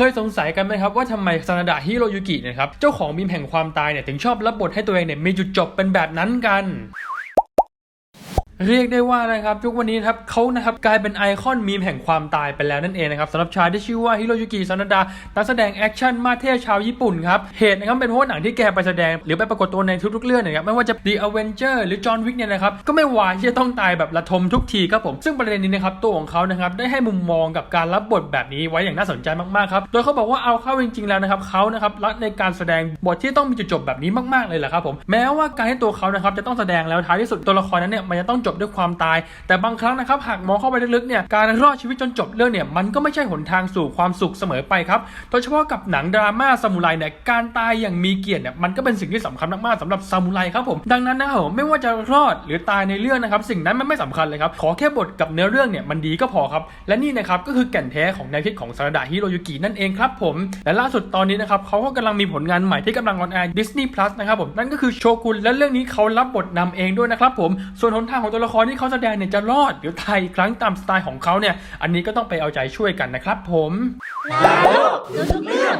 เคยสงสัยกันไหมครับว่าทำไมซานาดะฮิโรยุกิเนยครับเจ้าของมีมแห่งความตายเนี่ยถึงชอบรับบทให้ตัวเองเนี่ยมีจุดจบเป็นแบบนั้นกัน เรียกได้ว่านะครับทุกวันนี้นะครับเขานะครับกลายเป็นไอคอนมีมแห่งความตายไปแล้วนั่นเองนะครับสำหรับชายที่ชื่อว่าฮิโรยุกิซานาดะนักแสดงแอคชั่นมาเท่ชาวญี่ปุ่นครับเหตุนะครับเป็นเพราะหนังที่แกไปแสดง หรือไปปรากฏตัวในทุกๆเรื่องนี่ยครับไม่ว่าจะ The Avenger หรือ John Wick เนี่ยนะครับก็ไม่วายที่จะต้องตายแบบระทมทุกทีครับผมซึ่งประเด็นนี้นะครับตัวของเขานะครับได้ให้มุมมองกับการรับบทแบบนี้ไว้อย่างน่าสนใจมากๆครับโดยเขาบอกว่าเอาเข้าจริงๆแล้วนะครับเขานะครับรักในการแสดงบทที่ต้องมีจุดจบแบบนี้มากๆเลยแหละครับผมแม้ว่าการที่ตัวเขานะครับจะต้องแสดงแล้วท้ายที่สุดตัวละครนั้นเนี่ยมันจะต้องจบด้วยความตาย แต่บางครั้งนะครับหากมองเข้าไปลึกๆเนี่ยการรอดชีวิตจนจบเรื่องเนี่ยมันก็ไม่ใช่หนทางสู่ความสุขเสมอไปครับโดยเฉพาะกับหนังดราม่าซามูไรเนี่ยการตายอย่างมีเกียรติเนี่ยมันก็เป็นสิ่งที่สำคัญมากๆสำหรับซามูไรครับผมดังนั้นนะครับไม่ว่าจะรอดหรือตายในเรื่องนะครับสิ่งนั้นมันไม่สำคัญเลยครับขอแค่บทกับเนื้อเรื่องเนี่ยมันดีก็พอครับและนี่นะครับก็คือแก่นแท้ของแนวคิดของซาดะฮิโรยุกินั่นเองครับผมและล่าสุดตอนนี้นะครับเขาก็กำลังมีผลงานใหม่ที่กำลังออนแอร์ Disney Plus นะครับผมนั่นก็คือโชกุนและเรื่องนี้เขารับบทนำเองด้วยนะครับผมส่วนหนทางของตัวละครที่เขาแสดงเนี่ยจะรอดหรือตายอีกครั้งตามสไตล์ของเขาเนี่ย อันนี้ก็ต้องไปเอาใจช่วยกันนะครับผมแล้วทุกเรื่อง